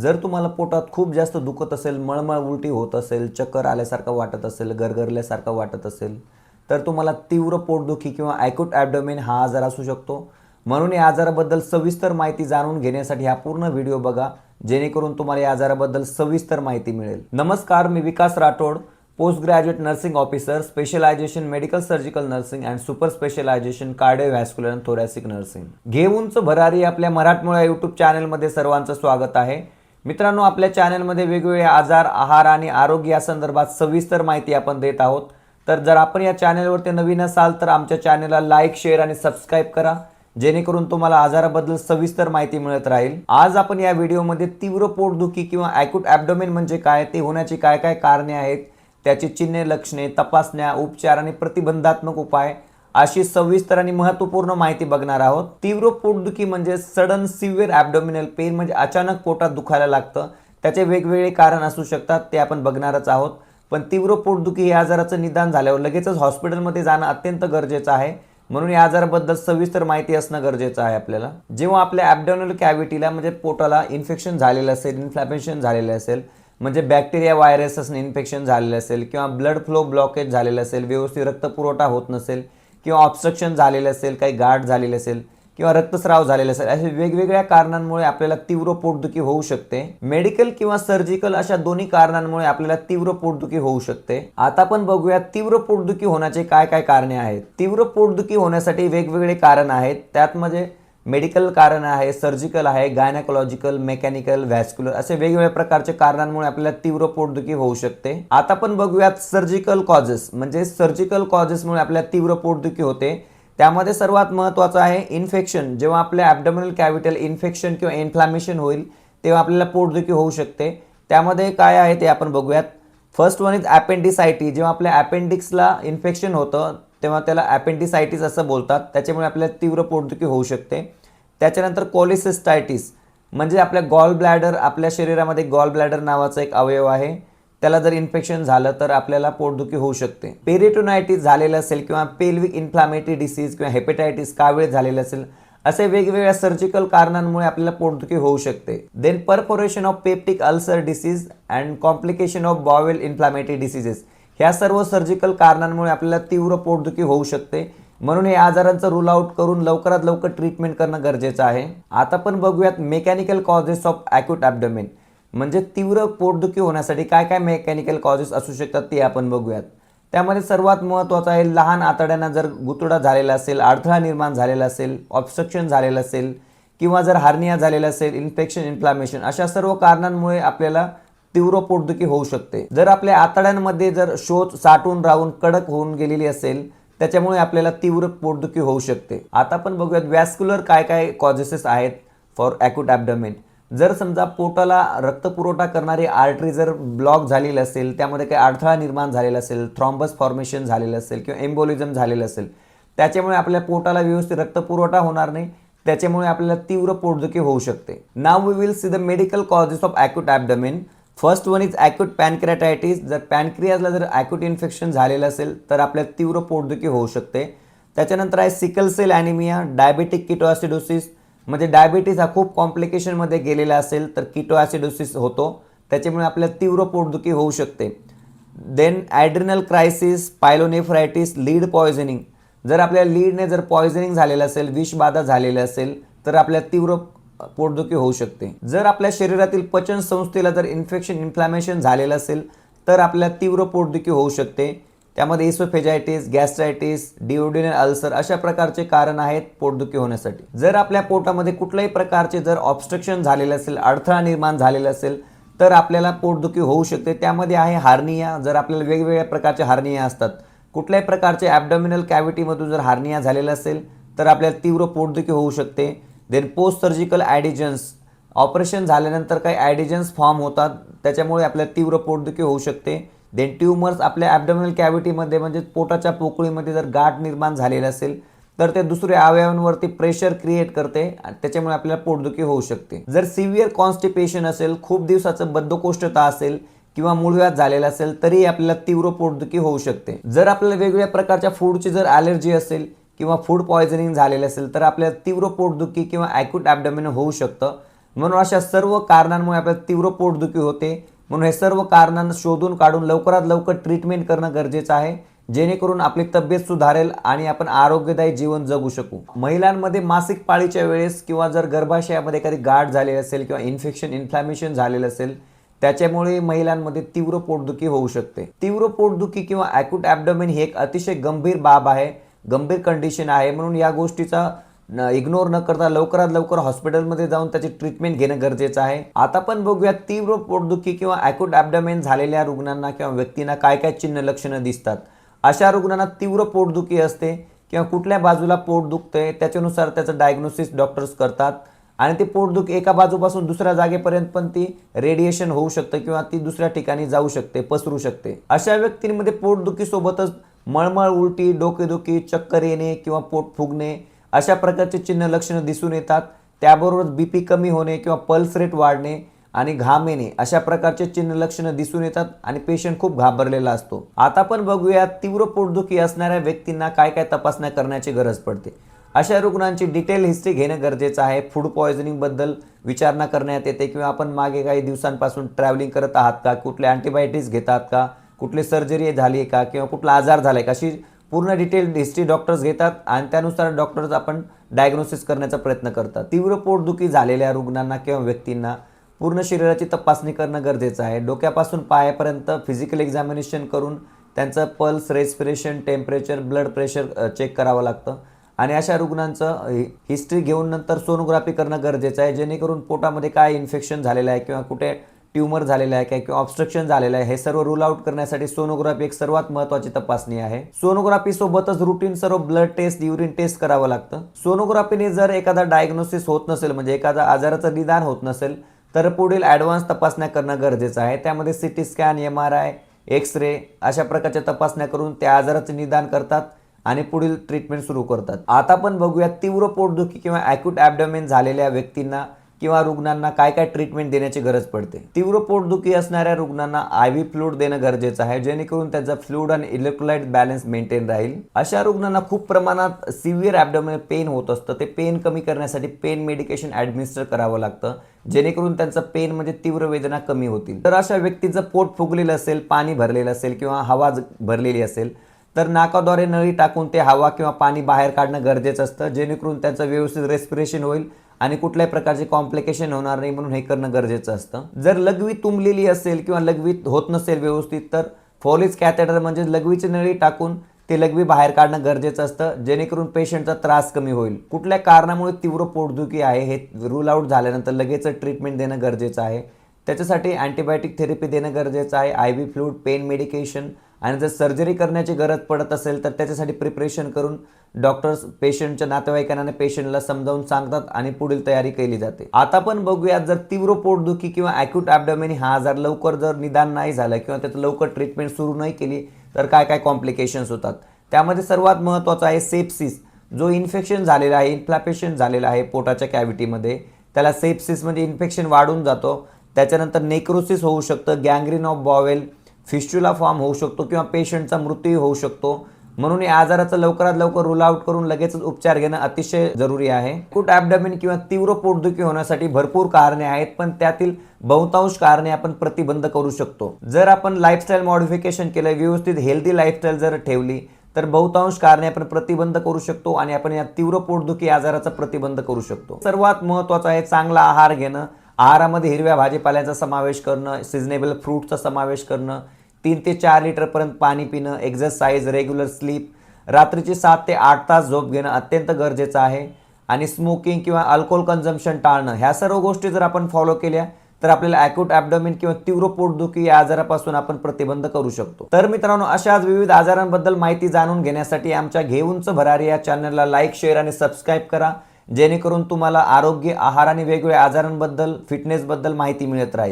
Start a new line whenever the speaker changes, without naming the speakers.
जर तुम्हाला पोटात खूप जास्त दुखत असेल मळमळ उलटी होत असेल चक्कर आल्यासारखं वाटत असेल गरगरल्यासारखं वाटत असेल तर तुम्हाला तीव्र पोटदुखी किंवा ॲक्यूट ॲबडोमेन हा आजार असू शकतो. म्हणून या आजाराबद्दल सविस्तर माहिती जाणून घेण्यासाठी हा पूर्ण व्हिडिओ बघा जेणेकरून तुम्हाला या आजाराबद्दल सविस्तर माहिती मिळेल. नमस्कार मी Vikas Rathod post graduate nursing officer specialization medical surgical nursing and super specialization cardiovascular and thoracic nursing घेऊनच भरारी आपल्या मराठमोळ्या यूट्यूब चॅनलमध्ये सर्वांचं स्वागत आहे. मित्रांनो आपल्या चॅनलमध्ये वेगवेगळे आजार आहार आणि आरोग्य या संदर्भात सविस्तर माहिती आपण देत आहोत. तर जर आपण या चॅनलवरती नवीन असाल तर आमच्या चॅनलला लाईक शेअर आणि सबस्क्राईब करा. जेणेकरून तुम्हाला आजाराबद्दल सविस्तर माहिती मिळत राहील. आज आपण या व्हिडिओमध्ये तीव्र पोटदुखी किंवा ॲक्यूट ॲबडोमेन म्हणजे काय ते होण्याची काय काय कारणे आहेत त्याची चिन्हे लक्षणे तपासण्या उपचार आणि प्रतिबंधात्मक उपाय अशी सविस्तर आणि महत्त्वपूर्ण माहिती बघणार आहोत. तीव्र पोटदुखी म्हणजे सडन सिव्हिअर ॲबडोमिनल पेन म्हणजे अचानक पोटात दुखायला लागतं. त्याचे वेगवेगळे कारण असू शकतात ते आपण बघणारच आहोत. पण तीव्र पोटदुखी या आजाराचं निदान झाल्यावर लगेचच हॉस्पिटलमध्ये जाणं अत्यंत गरजेचं आहे. म्हणून या आजाराबद्दल सविस्तर माहिती असणं गरजेचं आहे आपल्याला. जेव्हा आपल्या ॲबडोनल कॅव्हिटीला म्हणजे पोटाला इन्फेक्शन झालेलं असेल इन्फ्लॅमेशन झालेलं असेल म्हणजे बॅक्टेरिया व्हायरसने इन्फेक्शन झालेलं असेल किंवा ब्लड फ्लो ब्लॉकेज झालेलं असेल व्यवस्थित रक्तपुरवठा होत नसेल किंवा ऑब्स्ट्रक्शन झालेलं असेल काही गाठ झालेली असेल किंवा रक्तस्राव झालेला असेल अशा वेगवेगळ्या कारणांमुळे आपल्याला तीव्र पोटदुखी होऊ शकते. मेडिकल किंवा सर्जिकल अशा दोन्ही कारणांमुळे आपल्याला तीव्र पोटदुखी होऊ शकते. आता आपण बघूया तीव्र पोटदुखी होण्याचे काय काय कारणे आहेत. तीव्र पोटदुखी होण्यासाठी वेगवेगळे कारण आहेत. त्यात म्हणजे मेडिकल कारण आहे सर्जिकल आहे गायनाकोलॉजिकल मेकॅनिकल व्हॅस्क्युलर असे वेगवेगळ्या प्रकारच्या कारणांमुळे आपल्याला तीव्र पोटदुखी होऊ शकते. आता पण बघूयात सर्जिकल कॉजेस म्हणजे सर्जिकल कॉजेसमुळे आपल्याला तीव्र पोटदुखी होते. त्यामध्ये सर्वात महत्त्वाचं आहे इन्फेक्शन जेव्हा आपल्या ॲबडोमिनल कॅव्हिटल इन्फेक्शन किंवा इन्फ्लॅमेशन होईल तेव्हा आपल्याला पोटदुखी होऊ शकते. त्यामध्ये काय आहे ते आपण बघूयात. फर्स्ट वन इज ॲपेंडिसायटी जेव्हा आपल्या ॲपेंडिक्सला इन्फेक्शन होतं तेव्हा त्याला ॲपेंडिसायटीस असं बोलतात. त्याच्यामुळे आपल्याला तीव्र पोटदुखी होऊ शकते. त्याच्यानंतर कोलिसिस्टायटिस म्हणजे आपल्या गॉल ब्लॅडर आपल्या शरीरामध्ये गॉल ब्लॅडर नावाचा एक अवयव आहे. त्याला जर इन्फेक्शन झालं तर आपल्याला पोटदुखी होऊ शकते. पेरिटोनायटिस झालेलं असेल किंवा पेल्विक इन्फ्लामेटरी डिसीज किंवा हेपेटायटिस कावीळ झालेलं असेल असे वेगवेगळ्या सर्जिकल कारणांमुळे आपल्याला पोटदुखी होऊ शकते. Then perforation of peptic ulcer disease and complication of bowel inflammatory diseases ह्या सर्व सर्जिकल कारणांमुळे आपल्याला तीव्र पोटदुखी होऊ शकते. म्हणून या आजारांचं रूल आउट करून लवकरात लवकर ट्रीटमेंट करणं गरजेचं आहे. आता पण बघूयात mechanical causes of acute abdomen म्हणजे तीव्र पोटदुखी होण्यासाठी काय काय मेकॅनिकल कॉजेस असू शकतात ते आपण बघूयात. त्यामध्ये सर्वात महत्त्वाचं आहे लहान आतड्यांना जर गुतडा झालेला असेल अडथळा निर्माण झालेला असेल ऑब्स्ट्रक्शन झालेलं असेल किंवा जर हार्निया झालेला असेल इन्फेक्शन इन्फ्लामेशन अशा सर्व कारणांमुळे आपल्याला तीव्र पोटदुखी होऊ शकते. जर आपल्या आतड्यांमध्ये जर शोच साठून राहून कडक होऊन गेलेली असेल त्याच्यामुळे आपल्याला तीव्र पोटदुखी होऊ शकते. आता आपण बघूयात व्हॅस्क्युलर काय काय कॉजेसेस आहेत फॉर ॲक्यूट ॲबडमेन जर समजा पोटाला रक्तपुरवठा करणारी आर्टरी जर ब्लॉक झालेली असेल त्यामध्ये काही अडथळा निर्माण झालेला असेल थ्रॉम्बस फॉर्मेशन झालेलं असेल किंवा एम्बोलिझम झालेलं असेल त्याच्यामुळे आपल्या पोटाला व्यवस्थित रक्तपुरवठा होणार नाही त्याच्यामुळे आपल्याला तीव्र पोटदुखी होऊ शकते. Now we will see the medical causes of acute abdomen first one is acute pancreatitis जर पॅनक्रियाजला जर ॲक्यूट इन्फेक्शन झालेलं असेल तर आपल्याला तीव्र पोटदुखी होऊ शकते. त्याच्यानंतर आहे sickle cell anaemia diabetic ketoacidosis म्हणजे डायबिटीज हा खूप कॉम्प्लिकेशनमध्ये गेलेला असेल तर किटो ॲसिडोसिस होतो. त्याच्यामुळे आपल्याला तीव्र पोटदुखी होऊ शकते. Then adrenal crisis pyelonephritis lead poisoning जर आपल्या लीडने जर पॉयझनिंग झालेलं असेल विषबाधा झालेली असेल तर आपल्याला तीव्र पोटदुखी होऊ शकते. जर आपल्या शरीरातील पचन संस्थेला जर इन्फेक्शन इन्फ्लॅमेशन झालेलं असेल तर आपल्याला तीव्र पोटदुखी होऊ शकते. त्यामध्ये इसोफेजायटिस गॅस्ट्रायटिस डिओडिनल अल्सर अशा प्रकारचे कारण आहेत पोटदुखी होण्यासाठी. जर आपल्या पोटामध्ये कुठल्याही प्रकारचे जर ऑब्स्ट्रक्शन झालेलं असेल अडथळा निर्माण झालेला असेल तर आपल्याला पोटदुखी होऊ शकते. त्यामध्ये आहे हार्निया. जर आपल्याला वेगवेगळ्या प्रकारचे हार्निया असतात कुठल्याही प्रकारचे ॲबडोमिनल कॅव्हिटीमधून जर हार्निया झालेला असेल तर आपल्याला तीव्र पोटदुखी होऊ शकते. Then post surgical adhesions operation झाल्यानंतर काही ॲडिजन्स फॉर्म होतात. त्याच्यामुळे आपल्याला तीव्र पोटदुखी होऊ शकते. देन ट्यूमर्स आपल्या ॲबडोमिनल कॅव्हिटीमध्ये म्हणजे पोटाच्या पोकळीमध्ये जर गाठ निर्माण झालेला असेल तर ते दुसऱ्या अवयवांवरती प्रेशर क्रिएट करते आणि त्याच्यामुळे आपल्याला पोटदुखी होऊ शकते. जर सिव्हिअर कॉन्स्टिपेशन असेल खूप दिवसाचं बद्धकोष्ठता असेल किंवा मूळव्याध झालेला असेल तरी आपल्याला तीव्र पोटदुखी होऊ शकते. जर आपल्याला वेगवेगळ्या प्रकारच्या फूडची जर ॲलर्जी असेल किंवा फूड पॉयझनिंग झालेलं असेल तर आपल्याला तीव्र पोटदुखी किंवा ॲक्यूट ॲबडमिन होऊ शकतं. म्हणून अशा सर्व कारणांमुळे आपल्याला तीव्र पोटदुखी होते. म्हणून हे सर्व कारणांना शोधून काढून लवकरात लवकर ट्रीटमेंट करणं गरजेचं आहे. जेणेकरून आपली तब्येत सुधारेल आणि आपण आरोग्यदायी जीवन जगू शकू. महिलांमध्ये मासिक पाळीच्या वेळेस किंवा जर गर्भाशयामध्ये एखादी गाठ झालेली असेल किंवा इन्फेक्शन इन्फ्लॅमेशन झालेलं असेल त्याच्यामुळे महिलांमध्ये तीव्र पोटदुखी होऊ शकते. तीव्र पोटदुखी किंवा ॲक्यूट ॲबडोमेन ही एक अतिशय गंभीर बाब आहे. गंभीर कंडिशन आहे. म्हणून या गोष्टीचा इग्नोर न करता लवकरात लवकर हॉस्पिटलमध्ये जाऊन त्याची ट्रीटमेंट घेणं गरजेचं आहे. आता पण बघूया तीव्र पोटदुखी किंवा ॲक्यूट ॲबडमेन झालेल्या रुग्णांना किंवा व्यक्तींना काय काय चिन्ह लक्षणं दिसतात. अशा रुग्णांना तीव्र पोटदुखी असते किंवा कुठल्या बाजूला पोट दुखतंय त्याच्यानुसार त्याचं डायग्नोसिस डॉक्टर्स करतात. आणि ते पोटदुखी एका बाजूपासून दुसऱ्या जागेपर्यंत पण ती रेडिएशन होऊ शकतं किंवा ती दुसऱ्या ठिकाणी जाऊ शकते पसरू शकते. अशा व्यक्तींमध्ये पोटदुखीसोबतच मळमळ उलटी डोकेदुखी चक्कर येणे किंवा पोट फुगणे अशा प्रकारचे चिन्ह लक्षणं दिसून येतात. त्याबरोबरच बी पी कमी होणे किंवा पल्स रेट वाढणे आणि घाम येणे अशा प्रकारचे चिन्ह लक्षणं दिसून येतात आणि पेशंट खूप घाबरलेला असतो. आता पण बघूया तीव्र पोटदुखी असणाऱ्या व्यक्तींना काय काय तपासण्या करण्याची गरज पडते. अशा रुग्णांची डिटेल हिस्ट्री घेणं गरजेचं आहे. फूड पॉयझनिंगबद्दल विचारणा करण्यात येते किंवा आपण मागे काही दिवसांपासून ट्रॅव्हलिंग करत आहात का? कुठले अँटीबायोटिक्स घेतात का? कुठली सर्जरी झाली आहे का किंवा कुठला आजार झाला आहे का अशी पूर्ण डिटेल हिस्ट्री डॉक्टर्स घेतात आणि त्यानुसार डॉक्टर्स आपण डायग्नोसिस करण्याचा प्रयत्न करतात. तीव्र पोटदुखी झालेल्या रुग्णांना किंवा व्यक्तींना पूर्ण शरीराची तपासणी करणं गरजेचं आहे. डोक्यापासून पायापर्यंत फिजिकल एक्झामिनेशन करून त्यांचं pulse respiration temperature blood pressure check करावं लागतं. आणि अशा रुग्णांचं हिस्ट्री घेऊन नंतर सोनोग्राफी करणं गरजेचं आहे. जेणेकरून पोटामध्ये काय इन्फेक्शन झालेलं आहे किंवा कुठे ट्यूमर झालेलं आहे काय किंवा ऑब्स्ट्रक्शन झालेलं आहे. हे सर्व रूल आउट करण्यासाठी सोनोग्राफी एक सर्वात महत्त्वाची तपासणी आहे. सोनोग्राफी सोबतच रुटीन सर्व ब्लड टेस्ट युरिन टेस्ट करावं लागतं. सोनोग्राफीने जर एखादा डायग्नोसिस होत नसेल म्हणजे एखादा आजाराचं निदान होत नसेल तर पुढील ॲडव्हान्स तपासण्या करणं गरजेचं आहे. त्यामध्ये C T scan M R I X ray अशा प्रकारच्या तपासण्या करून त्या आजाराचं निदान करतात आणि पुढील ट्रीटमेंट सुरू करतात. आता पण बघूया तीव्र पोटदुखी किंवा ॲक्यूट ॲबडोमेन झालेल्या व्यक्तींना किंवा रुग्णांना काय काय ट्रीटमेंट देण्याची गरज पडते. तीव्र पोटदुखी असणाऱ्या रुग्णांना आय व्ही फ्लूड देणं गरजेचं आहे जेणेकरून त्यांचा फ्लूड आणि इलेक्ट्रोलाइट बॅलन्स मेंटेन राहील. अशा रुग्णांना खूप प्रमाणात सिव्हिअर ॲबडोमेन पेन होत असतं. ते पेन कमी करण्यासाठी पेन मेडिकेशन ॲडमिनिस्टर करावं लागतं जेणेकरून त्यांचं पेन म्हणजे तीव्र वेदना कमी होतील. तर अशा व्यक्तीचं पोट फुगलेलं असेल पाणी भरलेलं असेल किंवा हवा भरलेली असेल तर नाकाद्वारे नळी टाकून ते हवा किंवा पाणी बाहेर काढणं गरजेचं असतं जेणेकरून त्यांचं व्यवस्थित रेस्पिरेशन होईल. आणि कुठल्याही प्रकारचे कॉम्प्लिकेशन होणार नाही म्हणून हे करणं गरजेचं असतं. जर लघवी तुंबलेली असेल किंवा लघवी होत नसेल व्यवस्थित तर फॉलिस कॅथेटर म्हणजे लघवीची नळी टाकून ते लघवी बाहेर काढणं गरजेचं असतं. जेणेकरून पेशंटचा त्रास कमी होईल. कुठल्या कारणामुळे तीव्र पोटदुखी आहे हे रूल आउट झाल्यानंतर लगेच ट्रीटमेंट देणं गरजेचं आहे. त्याच्यासाठी अँटीबायोटिक थेरपी देणं गरजेचं आहे. I V fluid pain medication आणि जर सर्जरी करण्याची गरज पडत असेल तर त्याच्यासाठी प्रिपरेशन करून डॉक्टर्स पेशंटच्या नातेवाईकांना आणि पेशंटला समजावून सांगतात आणि पुढील तयारी केली जाते. आता पण बघूयात जर तीव्र पोटदुखी किंवा ॲक्यूट ॲबडोमिनी हा आजार लवकर जर निदान नाही झालं किंवा त्याचं लवकर ट्रीटमेंट सुरू नाही केली तर काय काय कॉम्प्लिकेशन्स होतात? त्यामध्ये सर्वात महत्त्वाचं आहे सेप्सिस जो इन्फेक्शन झालेला आहे इन्फ्लॅपेशन झालेला आहे पोटाच्या कॅव्हिटीमध्ये त्याला सेप्सिस म्हणजे इन्फेक्शन वाढून जातो. त्याच्यानंतर नेक्रोसिस होऊ शकतं gangrene of bowel fistula form होऊ शकतो किंवा पेशंटचा मृत्यू होऊ शकतो. म्हणून या आजाराचा लवकरात लवकर रूल आउट करून लगेचच उपचार घेणं अतिशय जरुरी आहे. कुट ॲबडमिन किंवा तीव्र पोटदुखी होण्यासाठी भरपूर कारणे आहेत पण त्यातील बहुतांश कारणे आपण प्रतिबंध करू शकतो. जर आपण लाईफस्टाईल मॉडिफिकेशन केलं व्यवस्थित हेल्दी लाईफस्टाईल जर ठेवली तर बहुतांश कारणे आपण प्रतिबंध करू शकतो आणि आपण या तीव्र पोटदुखी आजाराचा प्रतिबंध करू शकतो. सर्वात महत्त्वाचं आहे चांगला आहार घेणं. आहारामध्ये हिरव्या भाजीपाल्याचा समावेश करणं सिजनेबल फ्रूटचा समावेश करणं तीन ते चार लिटरपर्यंत पाणी पिणं एक्झरसाईज रेग्युलर स्लीप रात्रीची सात ते आठ तास झोप घेणं अत्यंत गरजेचं आहे. आणि स्मोकिंग किंवा अल्कोहोल कन्झम्पशन टाळणं ह्या सर्व गोष्टी जर आपण फॉलो केल्या तर आपल्याला ॲक्यूट ॲबडोमिन किंवा तीव्र पोटदुखी या आजारापासून आपण प्रतिबंध करू शकतो. तर मित्रांनो अशाच विविध आजारांबद्दल माहिती जाणून घेण्यासाठी आमच्या घेऊनच भरारी या चॅनलला लाईक शेअर आणि सबस्क्राईब करा. जेणेकरून तुम्हाला आरोग्य आहार आणि वेगवेगळ्या आजारांबद्दल फिटनेसबद्दल माहिती मिळत राहील.